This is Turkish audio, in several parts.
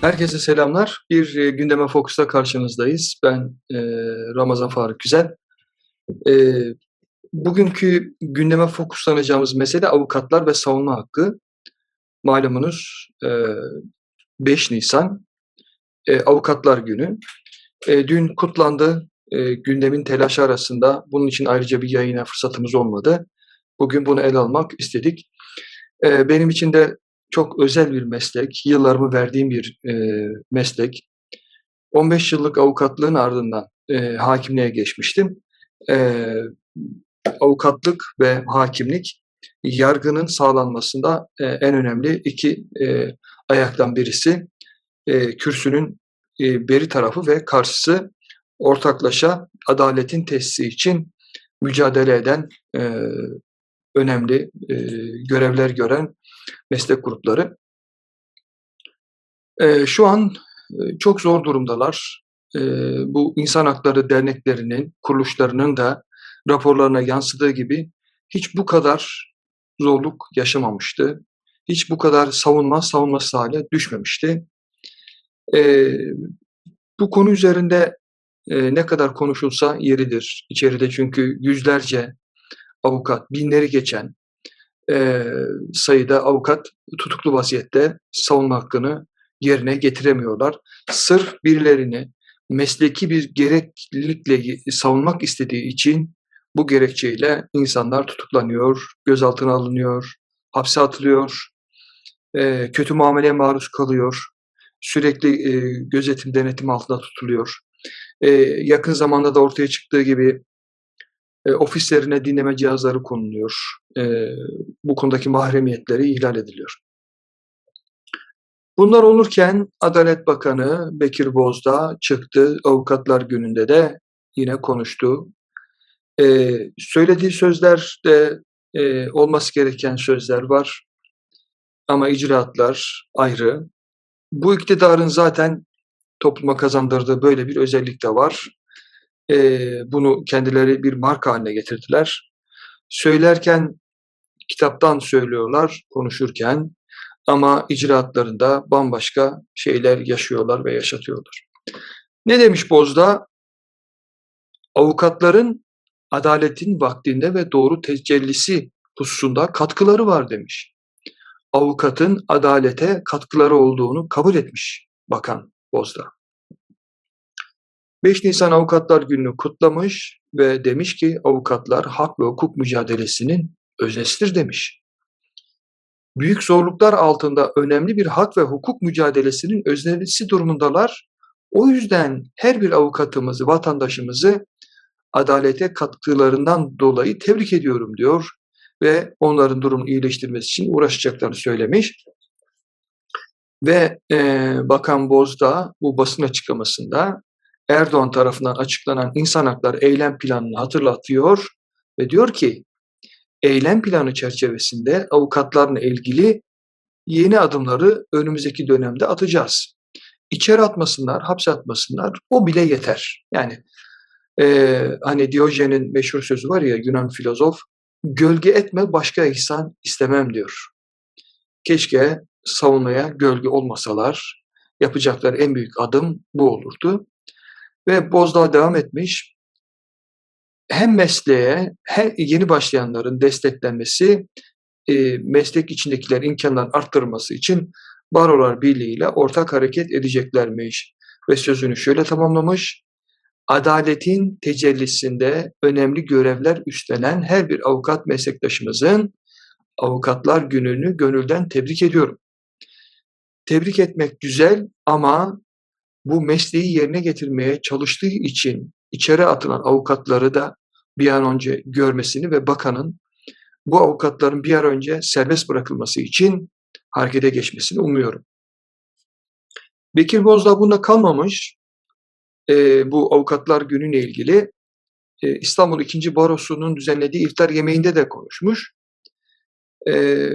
Herkese selamlar. Bir e, gündeme fokusta karşınızdayız. Ben e, Ramazan Faruk Güzel. E, bugünkü gündeme fokuslanacağımız mesele avukatlar ve savunma hakkı. Malumunuz e, 5 Nisan e, Avukatlar Günü. E, dün kutlandı. E, gündemin telaşı arasında bunun için ayrıca bir yayına fırsatımız olmadı. Bugün bunu ele almak istedik. E, benim için de çok özel bir meslek, yıllarımı verdiğim bir e, meslek. 15 yıllık avukatlığın ardından e, hakimliğe geçmiştim. E, avukatlık ve hakimlik yargının sağlanmasında e, en önemli iki e, ayaktan birisi. E, kürsünün e, beri tarafı ve karşısı ortaklaşa adaletin tesisi için mücadele eden e, önemli e, görevler gören meslek grupları. E, şu an e, çok zor durumdalar. E, bu insan hakları derneklerinin, kuruluşlarının da raporlarına yansıdığı gibi hiç bu kadar zorluk yaşamamıştı. Hiç bu kadar savunma savunması hale düşmemişti. E, bu konu üzerinde e, ne kadar konuşulsa yeridir içeride çünkü yüzlerce avukat, binleri geçen e, sayıda avukat tutuklu vaziyette savunma hakkını yerine getiremiyorlar. Sırf birilerini mesleki bir gereklilikle savunmak istediği için bu gerekçeyle insanlar tutuklanıyor, gözaltına alınıyor, hapse atılıyor, e, kötü muameleye maruz kalıyor, sürekli e, gözetim denetim altında tutuluyor. E, yakın zamanda da ortaya çıktığı gibi e, ofislerine dinleme cihazları konuluyor. E, bu konudaki mahremiyetleri ihlal ediliyor. Bunlar olurken Adalet Bakanı Bekir Bozdağ çıktı. Avukatlar gününde de yine konuştu. E, söylediği sözler de e, olması gereken sözler var. Ama icraatlar ayrı. Bu iktidarın zaten topluma kazandırdığı böyle bir özellik de var e, bunu kendileri bir marka haline getirdiler. Söylerken kitaptan söylüyorlar, konuşurken ama icraatlarında bambaşka şeyler yaşıyorlar ve yaşatıyorlar. Ne demiş Bozda? Avukatların adaletin vaktinde ve doğru tecellisi hususunda katkıları var demiş. Avukatın adalete katkıları olduğunu kabul etmiş bakan Bozda. 5 Nisan Avukatlar Günü'nü kutlamış ve demiş ki avukatlar hak ve hukuk mücadelesinin öznesidir demiş. Büyük zorluklar altında önemli bir hak ve hukuk mücadelesinin öznesi durumundalar. O yüzden her bir avukatımızı, vatandaşımızı adalete katkılarından dolayı tebrik ediyorum diyor ve onların durumunu iyileştirmesi için uğraşacaklarını söylemiş. Ve e, Bakan Bozdağ bu basın açıklamasında Erdoğan tarafından açıklanan insan hakları eylem planını hatırlatıyor ve diyor ki eylem planı çerçevesinde avukatlarla ilgili yeni adımları önümüzdeki dönemde atacağız. İçeri atmasınlar, hapse atmasınlar o bile yeter. Yani e, hani Diyojen'in meşhur sözü var ya Yunan filozof gölge etme başka ihsan istemem diyor. Keşke savunmaya gölge olmasalar yapacakları en büyük adım bu olurdu. Ve Bozdağ devam etmiş. Hem mesleğe hem yeni başlayanların desteklenmesi, e, meslek içindekiler imkanlarını arttırması için Barolar Birliği ile ortak hareket edeceklermiş. Ve sözünü şöyle tamamlamış. Adaletin tecellisinde önemli görevler üstlenen her bir avukat meslektaşımızın Avukatlar Günü'nü gönülden tebrik ediyorum. Tebrik etmek güzel ama bu mesleği yerine getirmeye çalıştığı için içeri atılan avukatları da bir an önce görmesini ve bakanın bu avukatların bir an önce serbest bırakılması için harekete geçmesini umuyorum. Bekir Bozdağ bunda kalmamış. E, bu avukatlar günüyle ilgili e, İstanbul 2. Barosu'nun düzenlediği iftar yemeğinde de konuşmuş. E,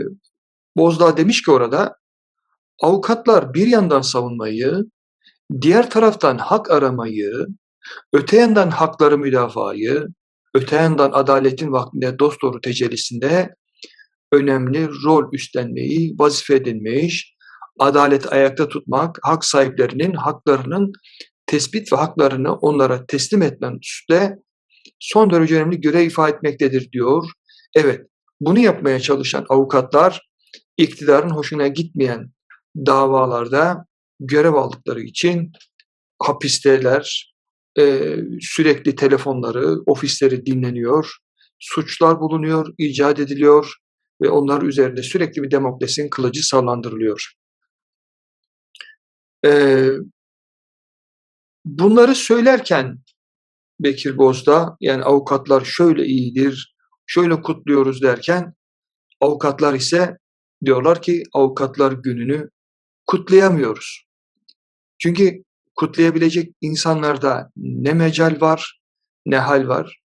Bozdağ demiş ki orada avukatlar bir yandan savunmayı, diğer taraftan hak aramayı, öte yandan hakları müdafayı, öte yandan adaletin vaktinde dosdoğru tecellisinde önemli rol üstlenmeyi vazife edinmiş, adaleti ayakta tutmak, hak sahiplerinin haklarının tespit ve haklarını onlara teslim etmen üstte son derece önemli görev ifade etmektedir diyor. Evet, bunu yapmaya çalışan avukatlar iktidarın hoşuna gitmeyen davalarda görev aldıkları için hapisteler, e, sürekli telefonları, ofisleri dinleniyor, suçlar bulunuyor, icat ediliyor ve onlar üzerinde sürekli bir demokrasinin kılıcı sallandırılıyor. E, bunları söylerken Bekir Bozdağ, yani avukatlar şöyle iyidir, şöyle kutluyoruz derken, avukatlar ise diyorlar ki avukatlar gününü kutlayamıyoruz. Çünkü kutlayabilecek insanlarda ne mecal var, ne hal var.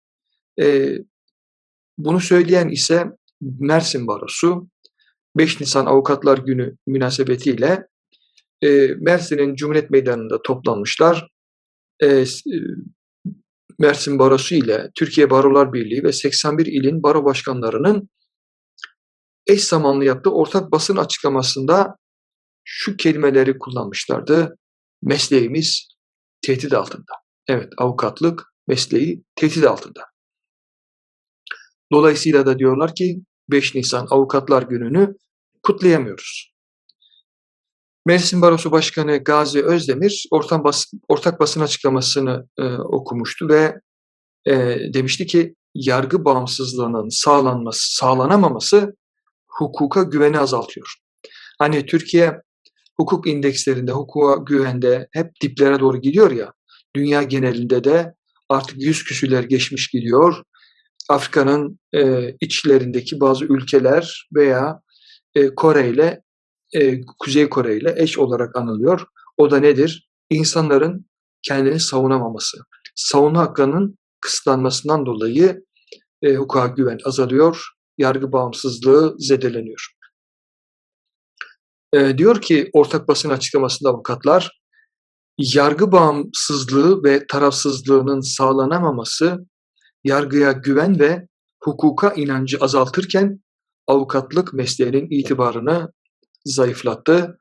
Ee, bunu söyleyen ise Mersin Barosu 5 Nisan Avukatlar Günü münasebetiyle e, Mersin'in Cumhuriyet Meydanı'nda toplanmışlar. E, Mersin Barosu ile Türkiye Barolar Birliği ve 81 ilin baro başkanlarının eş zamanlı yaptığı ortak basın açıklamasında şu kelimeleri kullanmışlardı. Mesleğimiz tehdit altında. Evet, avukatlık mesleği tehdit altında. Dolayısıyla da diyorlar ki 5 Nisan Avukatlar Günü'nü kutlayamıyoruz. Mersin Barosu Başkanı Gazi Özdemir ortak, bas, ortak basın açıklamasını e, okumuştu ve e, demişti ki yargı bağımsızlığının sağlanması, sağlanamaması hukuka güveni azaltıyor. Hani Türkiye hukuk indekslerinde, hukuka güvende hep diplere doğru gidiyor ya, dünya genelinde de artık yüz küsüler geçmiş gidiyor. Afrika'nın e, içlerindeki bazı ülkeler veya e, Kore ile e, Kuzey Kore ile eş olarak anılıyor. O da nedir? İnsanların kendini savunamaması. Savunma hakkının kısıtlanmasından dolayı e, hukuka güven azalıyor, yargı bağımsızlığı zedeleniyor. E, diyor ki ortak basın açıklamasında avukatlar, yargı bağımsızlığı ve tarafsızlığının sağlanamaması yargıya güven ve hukuka inancı azaltırken avukatlık mesleğinin itibarını zayıflattı.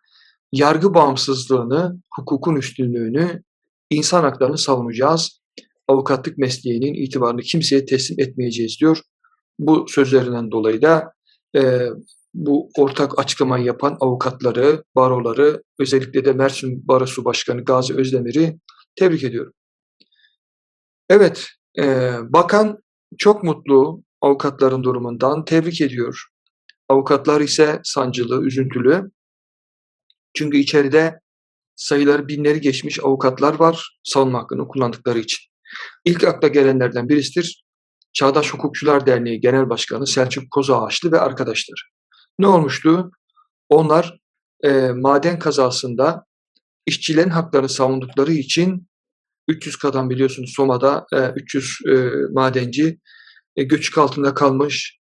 Yargı bağımsızlığını, hukukun üstünlüğünü, insan haklarını savunacağız. Avukatlık mesleğinin itibarını kimseye teslim etmeyeceğiz diyor. Bu sözlerinden dolayı da e, bu ortak açıklamayı yapan avukatları, baroları, özellikle de Mersin Barosu Başkanı Gazi Özdemir'i tebrik ediyorum. Evet, e, bakan çok mutlu avukatların durumundan, tebrik ediyor. Avukatlar ise sancılı, üzüntülü. Çünkü içeride sayıları binleri geçmiş avukatlar var savunma hakkını kullandıkları için. İlk akla gelenlerden birisidir Çağdaş Hukukçular Derneği Genel Başkanı Selçuk Kozağaçlı ve arkadaşları. Ne olmuştu? Onlar e, maden kazasında işçilerin haklarını savundukları için 300 kadın biliyorsunuz Soma'da e, 300 e, madenci e, göçük altında kalmış,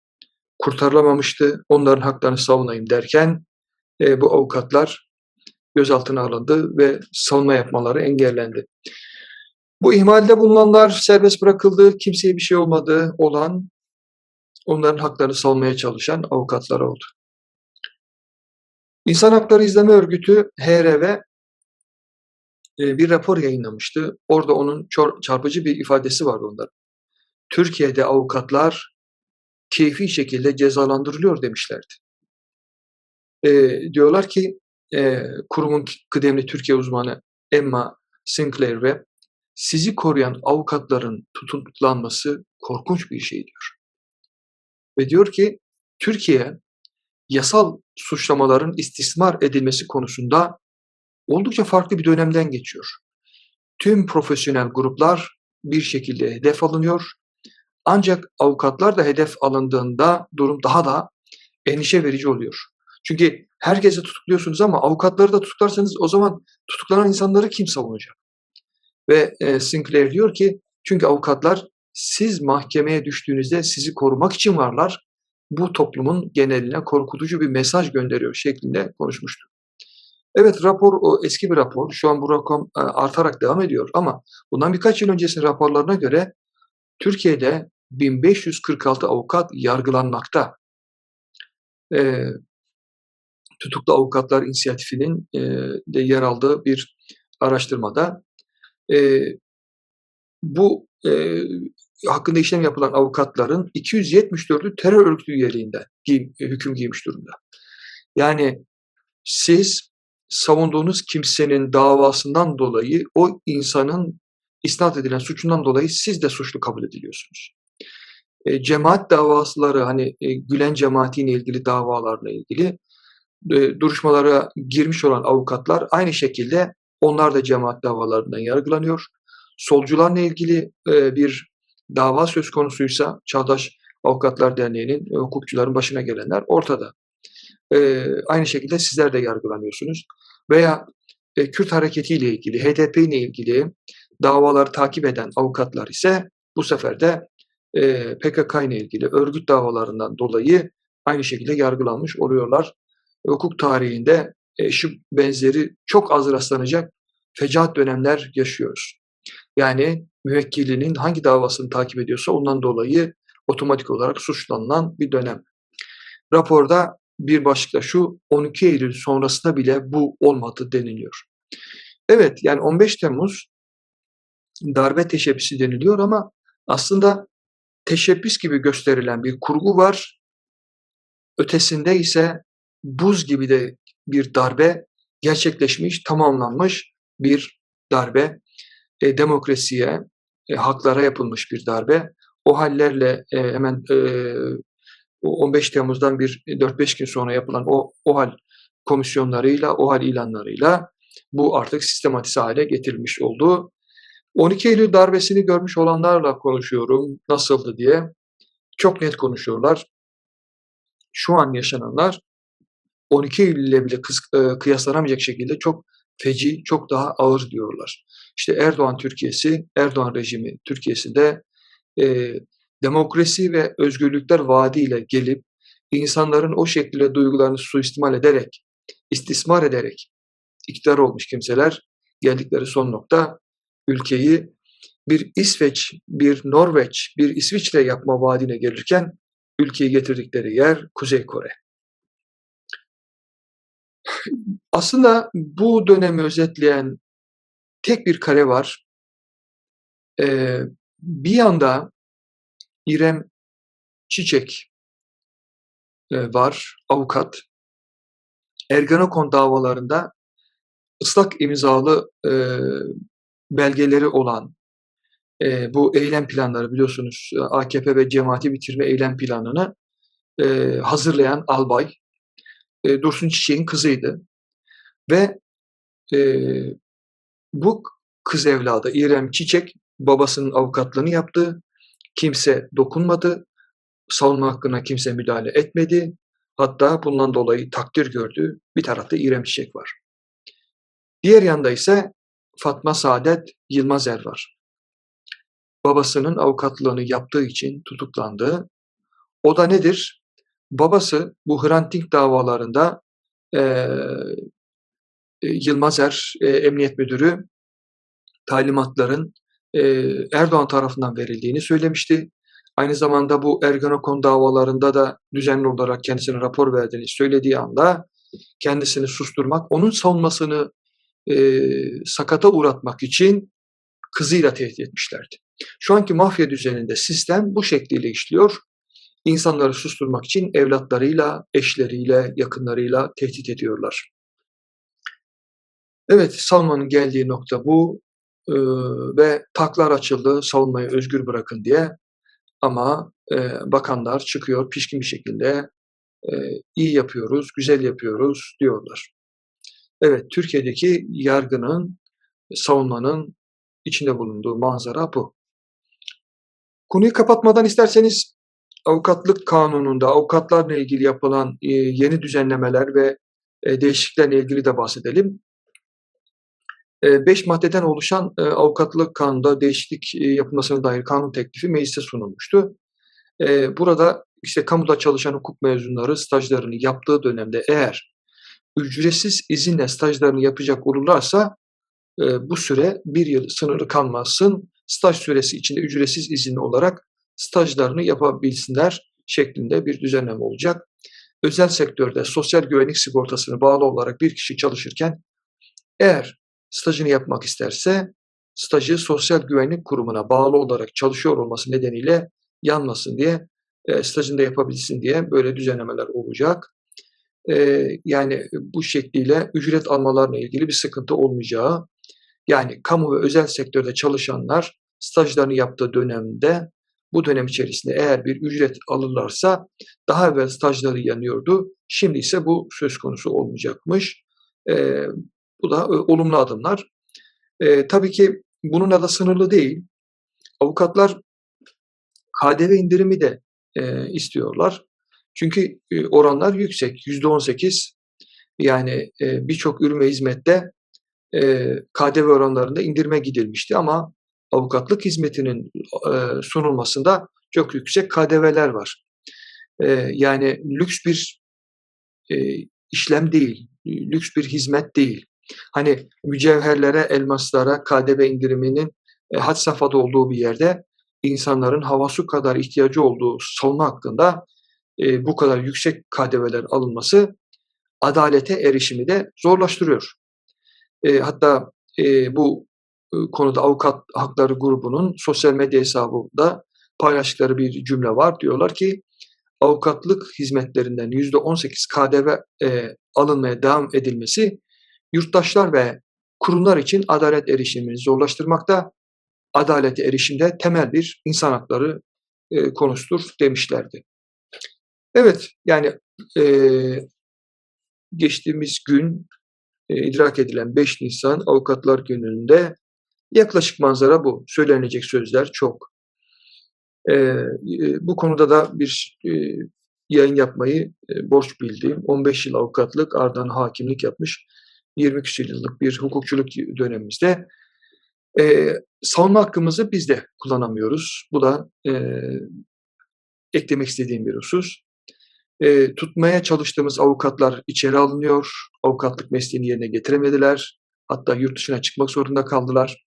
kurtarılamamıştı. Onların haklarını savunayım derken e, bu avukatlar gözaltına alındı ve savunma yapmaları engellendi. Bu ihmalde bulunanlar serbest bırakıldı, kimseye bir şey olmadı olan onların haklarını savunmaya çalışan avukatlar oldu. İnsan Hakları İzleme Örgütü HRV e, bir rapor yayınlamıştı. Orada onun çarpıcı bir ifadesi vardı onların. Türkiye'de avukatlar keyfi şekilde cezalandırılıyor demişlerdi. E, diyorlar ki e, kurumun kıdemli Türkiye uzmanı Emma Sinclair ve sizi koruyan avukatların tutuklanması korkunç bir şey diyor. Ve diyor ki Türkiye yasal suçlamaların istismar edilmesi konusunda oldukça farklı bir dönemden geçiyor. Tüm profesyonel gruplar bir şekilde hedef alınıyor. Ancak avukatlar da hedef alındığında durum daha da endişe verici oluyor. Çünkü herkese tutukluyorsunuz ama avukatları da tutuklarsanız o zaman tutuklanan insanları kim savunacak? Ve e, Sinclair diyor ki çünkü avukatlar siz mahkemeye düştüğünüzde sizi korumak için varlar. Bu toplumun geneline korkutucu bir mesaj gönderiyor şeklinde konuşmuştu. Evet rapor o eski bir rapor. Şu an bu rakam e, artarak devam ediyor ama bundan birkaç yıl öncesinin raporlarına göre Türkiye'de 1546 avukat yargılanmakta. Ee, Tutuklu Avukatlar İnisiyatifi'nin e, de yer aldığı bir araştırmada e, bu e, hakkında işlem yapılan avukatların 274'ü terör örgütü üyeliğinden giyim, hüküm giymiş durumda. Yani siz savunduğunuz kimsenin davasından dolayı o insanın isnat edilen suçundan dolayı siz de suçlu kabul ediliyorsunuz. E, cemaat davasıları hani e, Gülen cemaatiyle ilgili davalarla ilgili e, duruşmalara girmiş olan avukatlar aynı şekilde onlar da cemaat davalarından yargılanıyor. Solcularla ilgili e, bir dava söz konusuysa Çağdaş Avukatlar Derneği'nin e, hukukçuların başına gelenler ortada. E, aynı şekilde sizler de yargılanıyorsunuz. Veya e, Kürt hareketiyle ilgili, HDP ile ilgili davaları takip eden avukatlar ise bu sefer de e, PKK ile ilgili örgüt davalarından dolayı aynı şekilde yargılanmış oluyorlar. Hukuk tarihinde e, şu benzeri çok az rastlanacak fecaat dönemler yaşıyoruz. Yani müvekkilinin hangi davasını takip ediyorsa ondan dolayı otomatik olarak suçlanılan bir dönem. Raporda bir başlıkta şu 12 Eylül sonrasında bile bu olmadı deniliyor. Evet yani 15 Temmuz darbe teşebbüsü deniliyor ama aslında teşebbüs gibi gösterilen bir kurgu var. Ötesinde ise buz gibi de bir darbe gerçekleşmiş, tamamlanmış bir darbe. E, demokrasiye, e, haklara yapılmış bir darbe. O hallerle e, hemen e, 15 Temmuz'dan bir 4-5 gün sonra yapılan o, o hal komisyonlarıyla, o hal ilanlarıyla bu artık sistematize hale getirilmiş oldu. 12 Eylül darbesini görmüş olanlarla konuşuyorum nasıldı diye. Çok net konuşuyorlar. Şu an yaşananlar 12 Eylül ile bile kıyaslanamayacak şekilde çok feci, çok daha ağır diyorlar. İşte Erdoğan Türkiye'si, Erdoğan rejimi Türkiye'sinde e, demokrasi ve özgürlükler vaadiyle gelip insanların o şekilde duygularını suistimal ederek, istismar ederek iktidar olmuş kimseler geldikleri son nokta ülkeyi bir İsveç, bir Norveç, bir İsviçre yapma vaadine gelirken ülkeyi getirdikleri yer Kuzey Kore. Aslında bu dönemi özetleyen tek bir kare var. Ee, bir yanda İrem Çiçek e, var, avukat. Ergenekon davalarında ıslak imzalı e, belgeleri olan e, bu eylem planları biliyorsunuz AKP ve cemaati bitirme eylem planını e, hazırlayan albay e, Dursun Çiçek'in kızıydı. Ve e, bu kız evladı İrem Çiçek babasının avukatlığını yaptı. Kimse dokunmadı. Savunma hakkına kimse müdahale etmedi. Hatta bundan dolayı takdir gördü. Bir tarafta İrem Çiçek var. Diğer yanda ise Fatma Saadet Yılmazer var. Babasının avukatlığını yaptığı için tutuklandı. O da nedir? Babası bu Hrant Dink davalarında e, Yılmazer e, Emniyet Müdürü talimatların e, Erdoğan tarafından verildiğini söylemişti. Aynı zamanda bu Ergenekon davalarında da düzenli olarak kendisine rapor verdiğini söylediği anda kendisini susturmak, onun savunmasını e, sakata uğratmak için kızıyla tehdit etmişlerdi. Şu anki mafya düzeninde sistem bu şekliyle işliyor. İnsanları susturmak için evlatlarıyla, eşleriyle, yakınlarıyla tehdit ediyorlar. Evet, savunmanın geldiği nokta bu ee, ve taklar açıldı, savunmayı özgür bırakın diye. Ama e, bakanlar çıkıyor pişkin bir şekilde e, iyi yapıyoruz, güzel yapıyoruz diyorlar. Evet, Türkiye'deki yargının, savunmanın içinde bulunduğu manzara bu. Konuyu kapatmadan isterseniz avukatlık kanununda avukatlarla ilgili yapılan e, yeni düzenlemeler ve e, değişikliklerle ilgili de bahsedelim. E, beş maddeden oluşan e, avukatlık kanunda değişiklik e, yapılmasına dair kanun teklifi meclise sunulmuştu. E, burada işte kamuda çalışan hukuk mezunları stajlarını yaptığı dönemde eğer ücretsiz izinle stajlarını yapacak olurlarsa e, bu süre bir yıl sınırlı kalmasın. Staj süresi içinde ücretsiz izinli olarak stajlarını yapabilsinler şeklinde bir düzenleme olacak. özel sektörde sosyal güvenlik sigortasına bağlı olarak bir kişi çalışırken eğer stajını yapmak isterse stajı sosyal güvenlik kurumuna bağlı olarak çalışıyor olması nedeniyle yanmasın diye e, stajını yapabilsin diye böyle düzenlemeler olacak. E, yani bu şekliyle ücret almalarla ilgili bir sıkıntı olmayacağı yani kamu ve özel sektörde çalışanlar stajlarını yaptığı dönemde bu dönem içerisinde eğer bir ücret alırlarsa daha evvel stajları yanıyordu. Şimdi ise bu söz konusu olmayacakmış. E, bu da e, olumlu adımlar. E, tabii ki bununla da sınırlı değil. Avukatlar KDV indirimi de e, istiyorlar. Çünkü e, oranlar yüksek. %18 yani e, birçok ürün ve hizmette e, KDV oranlarında indirme gidilmişti ama avukatlık hizmetinin e, sunulmasında çok yüksek KDV'ler var. E, yani lüks bir e, işlem değil, lüks bir hizmet değil. Hani mücevherlere, elmaslara KDV indiriminin e, had safhada olduğu bir yerde insanların hava su kadar ihtiyacı olduğu savunma hakkında e, bu kadar yüksek KDV'ler alınması adalete erişimi de zorlaştırıyor. E, hatta e, bu e, konuda avukat hakları grubunun sosyal medya hesabında paylaştıkları bir cümle var. Diyorlar ki avukatlık hizmetlerinden %18 KDV e, alınmaya devam edilmesi yurttaşlar ve kurumlar için adalet erişimini zorlaştırmakta, adalete erişimde temel bir insan hakları e, konusudur demişlerdi. Evet, yani e, geçtiğimiz gün e, idrak edilen 5 Nisan Avukatlar Günü'nde yaklaşık manzara bu. Söylenecek sözler çok. E, e, bu konuda da bir e, yayın yapmayı e, borç bildiğim 15 yıl avukatlık ardından hakimlik yapmış 20 küsur yıllık bir hukukçuluk dönemimizde e, savunma hakkımızı biz de kullanamıyoruz. Bu da e, eklemek istediğim bir husus. E, tutmaya çalıştığımız avukatlar içeri alınıyor. Avukatlık mesleğini yerine getiremediler. Hatta yurt dışına çıkmak zorunda kaldılar.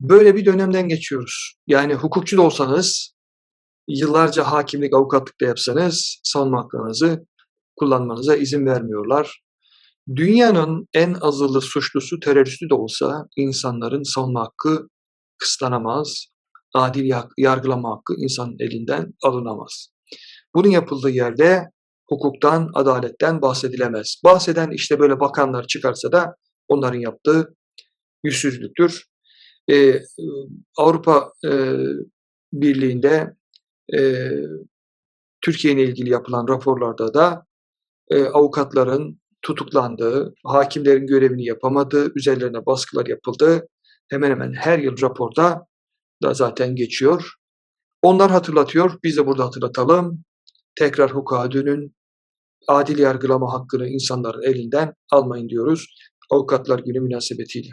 Böyle bir dönemden geçiyoruz. Yani hukukçu da olsanız, yıllarca hakimlik, avukatlık da yapsanız savunma haklarınızı kullanmanıza izin vermiyorlar. Dünyanın en azılı suçlusu, teröristi de olsa insanların savunma hakkı kısıtlanamaz, adil yargılama hakkı insanın elinden alınamaz. Bunun yapıldığı yerde hukuktan, adaletten bahsedilemez. Bahseden işte böyle bakanlar çıkarsa da onların yaptığı yüzsüzlüktür. Ee, Avrupa e, Birliği'nde e, Türkiye ilgili yapılan raporlarda da e, avukatların tutuklandığı, hakimlerin görevini yapamadığı, üzerlerine baskılar yapıldığı hemen hemen her yıl raporda da zaten geçiyor. Onlar hatırlatıyor, biz de burada hatırlatalım. Tekrar hukuka dönün, adil yargılama hakkını insanların elinden almayın diyoruz Avukatlar Günü münasebetiyle.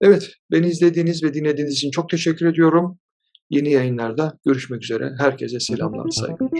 Evet, beni izlediğiniz ve dinlediğiniz için çok teşekkür ediyorum. Yeni yayınlarda görüşmek üzere. Herkese selamlar, saygılar.